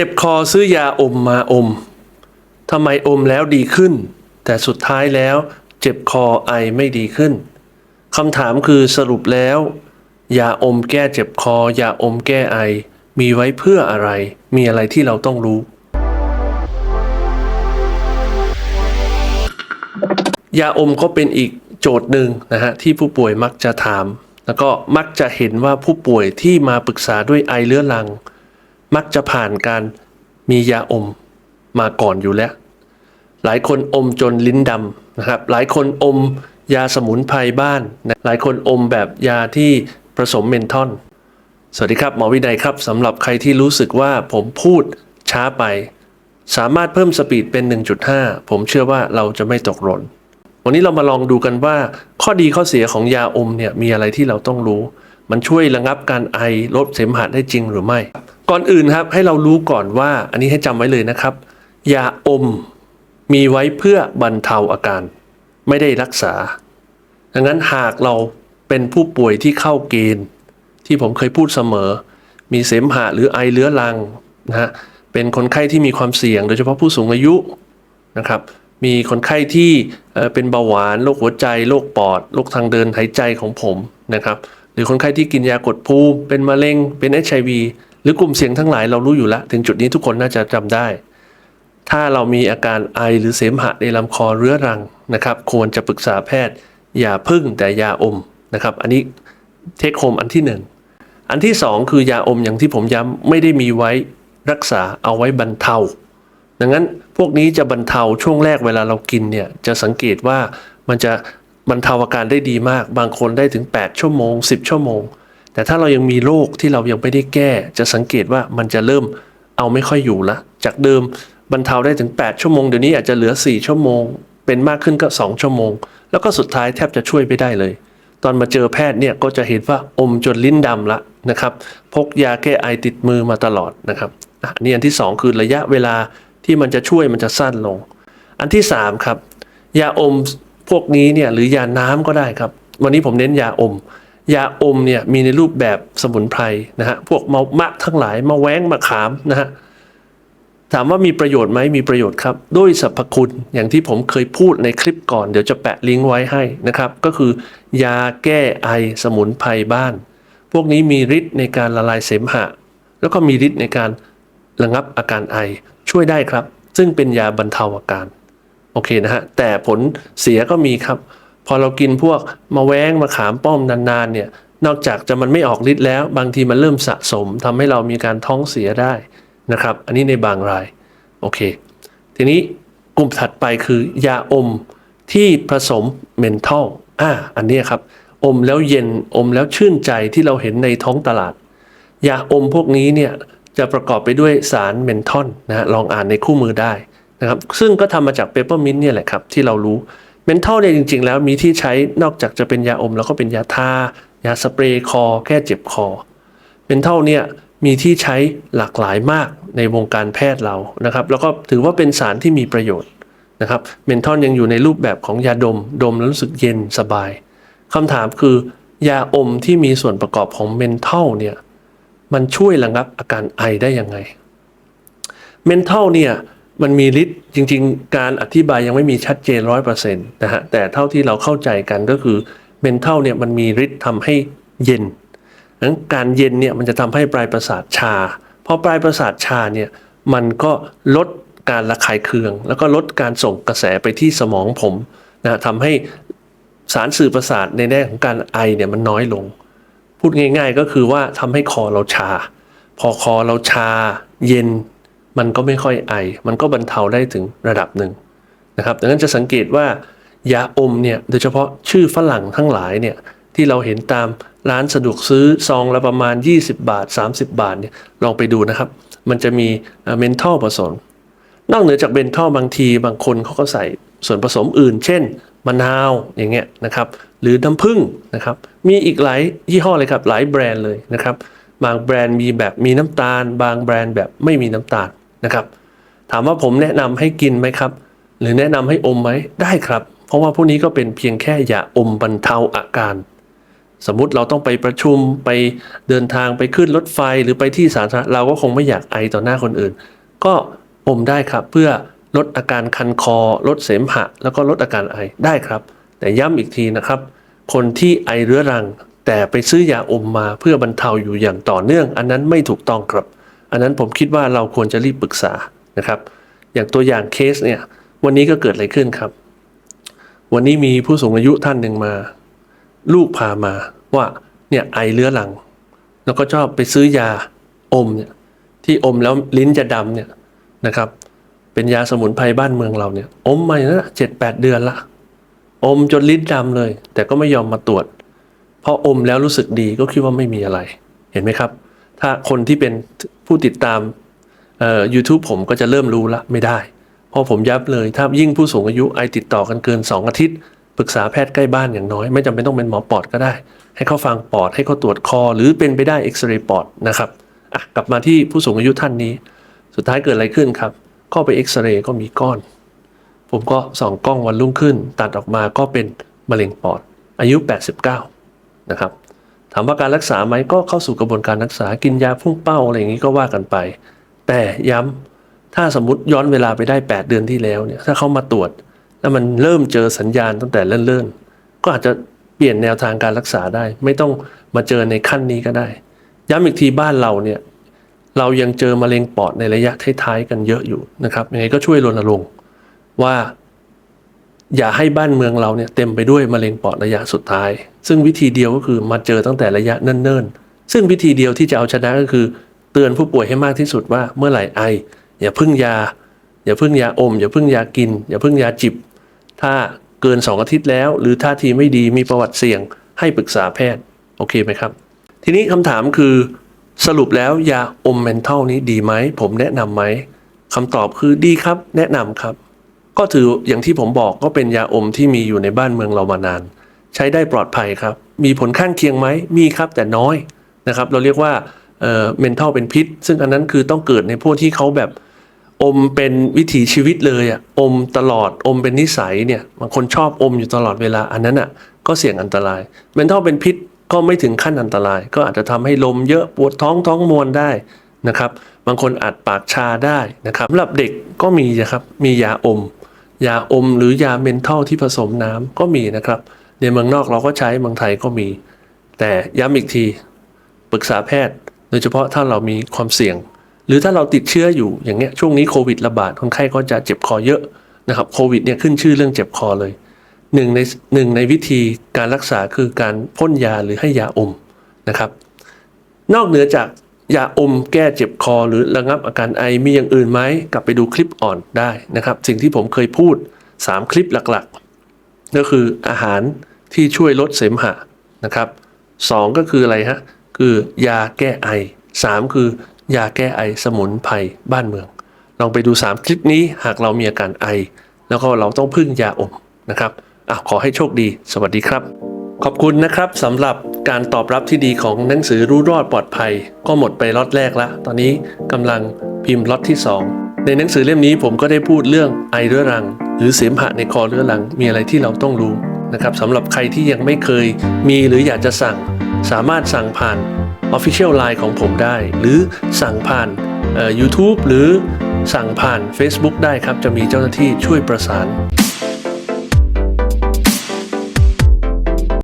เจ็บคอซื้อยาอมมาอมทำไมอมแล้วดีขึ้น แต่สุดท้ายแล้วเจ็บคอไอไม่ดีขึ้นคำถามคือสรุปแล้วยาอมแก้เจ็บคอยาอมแก้ไอ มีไว้เพื่ออะไร มีอะไรที่เราต้องรู้ ยาอมก็เป็นอีกโจทย์หนึ่งนะฮะที่ผู้ป่วยมักจะถาม แล้วก็มักจะเห็นว่าผู้ป่วยที่มาปรึกษาด้วยไอเรื้อรัง มักจะผ่านการมียาอมมาก่อนอยู่แล้ว หลายคนอมจนลิ้นดำนะครับ หลายคนอมยาสมุนไพรบ้านนะหลายคนอมแบบยาที่ผสมเมนทอนสวัสดีครับหมอวินัยครับสำหรับใครที่รู้สึกว่าผมพูดช้าไป สามารถเพิ่มสปีดเป็น 1.5 ผมเชื่อว่าเราจะไม่ตกหล่นวันนี้เรามาลองดูกันว่า ข้อดีข้อเสียของยาอมเนี่ยมีอะไรที่เราต้องรู้ มันช่วยระงับการไอลดเสมหะได้จริงหรือไม่ ก่อนอื่นครับให้เรารู้ก่อนว่าอันนี้ให้จำไว้เลยนะครับ ยาอมมีไว้เพื่อบรรเทาอาการ ไม่ได้รักษา ดังนั้นหากเราเป็นผู้ป่วยที่เข้าเกณฑ์ ที่ผมเคยพูดเสมอ มีเสมหะหรือไอเรื้อรังนะฮะเป็นคนไข้ที่มีความเสี่ยง โดยเฉพาะผู้สูงอายุนะครับมีคนไข้ที่เป็นเบาหวานโรคหัวใจโรคปอดโรคทางเดินหายใจของผมนะครับ รือคนไข้ที่กินยากดภูมิเป็นมะเร็งเป็นเอชไอวีหรือกลุ่มเสี่ยงทั้งหลายเรารู้อยู่แล้ว ถึงจุดนี้ทุกคนน่าจะจำได้ ถ้าเรามีอาการไอหรือเสมหะในลำคอเรื้อรังนะครับ ควรจะปรึกษาแพทย์ อย่าพึ่งแต่ยาอมนะครับ อันนี้เทคโฮมอันที่หนึ่งอันที่สองคือยาอมอย่างที่ผมย้ำไม่ได้มีไว้รักษาเอาไว้บรรเทา ดังนั้นพวกนี้จะบรรเทาช่วงแรกเวลาเรากินเนี่ยจะสังเกตว่ามันจะ บรรเทาอาการได้ดีมาก บางคนได้ถึง 8 ชั่วโมง 10 ชั่วโมง แต่ถ้าเรายังมีโรคที่เรายังไม่ได้แก้ จะสังเกตว่ามันจะเริ่มเอาไม่ค่อยอยู่ละ จากเดิมบรรเทาได้ถึง 8 ชั่วโมง เดี๋ยวนี้อาจจะเหลือ 4 ชั่วโมง เป็นมากขึ้นก็ 2 ชั่วโมง แล้วก็สุดท้ายแทบจะช่วยไม่ได้เลย ตอนมาเจอแพทย์เนี่ยก็จะเห็นว่าอมจนลิ้นดำละนะครับ พกยาแก้ไอติดมือมาตลอดนะครับอันนี้อันที่สองคือระยะเวลาที่มันจะช่วยมันจะสั้นลง อันที่สามครับยาอม พวกนี้เนี่ยหรือยาน้ำก็ได้ครับ วันนี้ผมเน้นยาอม ยาอมเนี่ยมีในรูปแบบสมุนไพรนะฮะพวกมะมะทั้งหลายมะแว้งมะขามนะฮะถามว่ามีประโยชน์ไหมมีประโยชน์ครับ ด้วยสรรพคุณอย่างที่ผมเคยพูดในคลิปก่อน เดี๋ยวจะแปะลิงก์ไว้ให้นะครับ ก็คือยาแก้ไอสมุนไพรบ้าน พวกนี้มีฤทธิ์ในการละลายเสมหะ แล้วก็มีฤทธิ์ในการระงับอาการไอช่วยได้ครับ ซึ่งเป็นยาบรรเทาอาการ อเคนะฮะแต่ผลเสียก็มีครับ พอเรากินพวกมะแว้งมะขามป้อมนานๆเนี่ยนอกจากจะมันไม่ออกฤทธิ์แล้ว บางทีมันเริ่มสะสมทำให้เรามีการท้องเสียได้นะครับ อันนี้ในบางรายโอเค ทีนี้กลุ่มถัดไปคือยาอมที่ผสมเมนทอลอ่าอันนี้ครับ อมแล้วเย็นอมแล้วชื่นใจที่เราเห็นในท้องตลาด ยาอมพวกนี้เนี่ยจะประกอบไปด้วยสารเมนทอนนะฮะลองอ่านในคู่มือได้ นะครับซึ่งก็ทำมาจากเปเปอร์มินต์เนี่ยแหละครับที่เรารู้เมนทอลเนี่ยจริง ๆ แล้วมีที่ใช้นอกจากจะเป็นยาอม แล้วก็เป็นยาทายาสเปรย์คอ แก้เจ็บคอเมนทอลเนี่ยมีที่ใช้หลากหลายมากในวงการแพทย์เรานะครับ แล้วก็ถือว่าเป็นสารที่มีประโยชน์นะครับเมนทอลยังอยู่ในรูปแบบของยาดม ดมแล้วรู้สึกเย็นสบายคำถามคือยาอมที่มีส่วนประกอบของเมนทอลเนี่ยมันช่วยระงับอาการไอได้ยังไงเมนทัลเนี่ย มันมีฤทธิ์จริง ๆ การอธิบายยังไม่มีชัดเจนร้อยเปอร์เซ็นต์นะฮะแต่เท่าที่เราเข้าใจกันก็คือเมนเทลเนี่ยมันมีฤทธิ์ทำให้เย็นนั้นการเย็นเนี่ยมันจะทำให้ปลายประสาทชาพอปลายประสาทชาเนี่ยมันก็ลดการระคายเคือง แล้วก็ลดการส่งกระแสไปที่สมองผมนะทำให้สารสื่อประสาทในแง่ของการไอเนี่ยมันน้อยลง พูดง่าย ๆ ก็คือว่าทำให้คอเราชา พอคอเราชา เย็น มันก็ไม่ค่อยไอ มันก็บรรเทาได้ถึงระดับหนึ่งนะครับ ดังนั้นจะสังเกตว่ายาอมเนี่ยโดยเฉพาะชื่อฝรั่งทั้งหลายเนี่ยที่เราเห็นตามร้านสะดวกซื้อซองละประมาณ 20 บาท 30 บาทเนี่ยลองไปดูนะครับ มันจะมีเมนทอลผสม นอกเหนือจากเบนทอลบางทีบางคนเขาก็ใส่ส่วนผสมอื่น เช่นมะนาวอย่างเงี้ยนะครับ หรือน้ำผึ้งนะครับ มีอีกหลายยี่ห้อเลยครับ หลายแบรนด์เลยนะครับ บางแบรนด์มีแบบมีน้ำตาล บางแบรนด์แบบไม่มีน้ำตาล นะครับ ถามว่าผมแนะนำให้กินไหมครับ หรือแนะนำให้อมไหมได้ครับ เพราะว่าพวกนี้ก็เป็นเพียงแค่ยาอมบรรเทาอาการ สมมุติเราต้องไปประชุมไปเดินทางไปขึ้นรถไฟหรือไปที่สาธารณะเราก็คงไม่อยากไอต่อหน้าคนอื่น ก็อมได้ครับเพื่อลดอาการคันคอ ลดเสมหะ แล้วก็ลดอาการไอได้ครับ แต่ย้ำอีกทีนะครับ คนที่ไอเรื้อรัง แต่ไปซื้อยาอมมาเพื่อบรรเทาอยู่อย่างต่อเนื่อง อันนั้นไม่ถูกต้องครับ อันนั้นผมคิดว่าเราควรจะรีบปรึกษานะครับ อย่างตัวอย่างเคสเนี่ยวันนี้ก็เกิดอะไรขึ้นครับ วันนี้มีผู้สูงอายุท่านหนึ่งมา ลูกพามาว่าเนี่ยไอเรื้อรัง แล้วก็ชอบไปซื้อยาอมเนี่ยที่อมแล้วลิ้นจะดำเนี่ยนะครับ เป็นยาสมุนไพรบ้านเมืองเราเนี่ยอมมาอย่างนั้นเจ็ดแปดเดือนละอมจนลิ้นดำเลย แต่ก็ไม่ยอมมาตรวจพออมแล้วรู้สึกดีก็คิดว่าไม่มีอะไร เห็นไหมครับ ถ้าคนที่เป็นผู้ติดตามเอ่อ YouTube ผมก็จะเริ่มรู้ละไม่ได้ เพราะผมย้ำเลย ถ้ายิ่งผู้สูงอายุไอติดต่อกันเกิน 2 อาทิตย์ ปรึกษาแพทย์ใกล้บ้านอย่างน้อย ไม่จำเป็นต้องเป็นหมอปอดก็ได้ ให้เขาฟังปอดให้เขาตรวจคอ หรือเป็นไปได้เอ็กซเรย์ปอดนะครับอะกลับมาที่ผู้สูงอายุท่านนี้ สุดท้ายเกิดอะไรขึ้นครับ ก็ไปเอ็กซเรย์ก็มีก้อน ผมก็ส่องกล้องวันรุ่งขึ้น ตัดออกมาก็เป็นมะเร็งปอด อายุ 89 นะครับ ถามว่าการรักษาไหมก็เข้าสู่กระบวนการรักษากินยาพุ่งเป้าอะไรอย่างนี้ก็ว่ากันไป แต่ย้ำถ้าสมมติย้อนเวลาไปได้ 8 เดือนที่แล้วเนี่ยถ้าเขามาตรวจ แล้วมันเริ่มเจอสัญญาณตั้งแต่เริ่นๆก็อาจจะเปลี่ยนแนวทางการรักษาได้ ไม่ต้องมาเจอในขั้นนี้ก็ได้ ย้ำอีกทีบ้านเราเนี่ยเรายังเจอมะเร็งปอดในระยะท้ายๆกันเยอะอยู่นะครับยังไงก็ช่วยรณรงค์ว่า อย่าให้บ้านเมืองเราเนี่ยเต็มไปด้วยมะเร็งปอดระยะสุดท้าย ซึ่งวิธีเดียวก็คือมาเจอตั้งแต่ระยะเนิ่นๆ ซึ่งวิธีเดียวที่จะเอาชนะก็คือ เตือนผู้ป่วยให้มากที่สุดว่าเมื่อไหร่ไอ อย่าพึ่งยา อย่าพึ่งยาอม อย่าพึ่งยากิน อย่าพึ่งยาจิบ ถ้าเกิน 2 อาทิตย์แล้ว หรือท่าทีไม่ดีมีประวัติเสี่ยง ให้ปรึกษาแพทย์โอเคไหมครับ ทีนี้คำถามคือสรุปแล้วยาอมเมนทัลนี้ดีไหมผมแนะนำไหมคำตอบคือดีครับ แนะนำครับ ก็ถืออย่างที่ผมบอกก็เป็นยาอมที่มีอยู่ในบ้านเมืองเรามานาน ใช้ได้ปลอดภัยครับ มีผลข้างเคียงไหมมีครับแต่น้อยนะครับ เราเรียกว่าเอ่อเมนทัลเป็นพิษ ซึ่งอันนั้นคือต้องเกิดในพวกที่เขาแบบอมเป็นวิถีชีวิตเลยอะอมตลอดอมเป็นนิสัยเนี่ยบางคนชอบอมอยู่ตลอดเวลาอันนั้นอะก็เสี่ยงอันตรายเมนทัลเป็นพิษก็ไม่ถึงขั้นอันตราย ก็อาจจะทำให้ลมเยอะปวดท้องท้องมวนได้นะครับ บางคนอาจปากชาได้นะครับสำหรับเด็กก็มีนะครับมียาอม ยาอมหรือยาเมนทัลที่ผสมน้ำก็มีนะครับ ในเมืองนอกเราก็ใช้เมืองไทยก็มี แต่ย้ำอีกทีปรึกษาแพทย์ โดยเฉพาะถ้าเรามีความเสี่ยง หรือถ้าเราติดเชื้ออยู่อย่างเงี้ยช่วงนี้โควิดระบาดคนไข้ก็จะเจ็บคอเยอะนะครับโควิดเนี่ยขึ้นชื่อเรื่องเจ็บคอเลยหนึ่งในหนึ่งในวิธีการรักษาคือการพ่นยาหรือให้ยาอมนะครับ นอกเหนือจาก ยาอมแก้เจ็บคอหรือระงับอาการไอมีอย่างอื่นไหมกลับไปดูคลิปอ่อนได้นะครับ สิ่งที่ผมเคยพูด 3 คลิปหลักๆ ก็คืออาหารที่ช่วยลดเสมหะนะครับสองก็คืออะไรฮะคือยาแก้ไอ 3 คือยาแก้ไอสมุนไพรบ้านเมือง ลองไปดู 3 คลิปนี้หากเรามีอาการไอ แล้วก็เราต้องพึ่งยาอมนะครับอะขอให้โชคดี สวัสดีครับ ขอบคุณนะครับสำหรับการตอบรับที่ดีของหนังสือรู้รอดปลอดภัย ก็หมดไปล็อตแรกละ ตอนนี้กำลังพิมพ์ล็อตที่ 2 ในหนังสือเล่มนี้ผมก็ได้พูดเรื่องไอเรื้อรัง หรือเสมหะในคอเรื้อรังมีอะไรที่เราต้องรู้นะครับสำหรับใครที่ยังไม่เคยมีหรืออยากจะสั่ง สามารถสั่งผ่าน Official Line ของผมได้ หรือสั่งผ่านเอ่อ YouTube หรือสั่งผ่าน Facebook ได้ครับ จะมีเจ้าหน้าที่ช่วยประสาน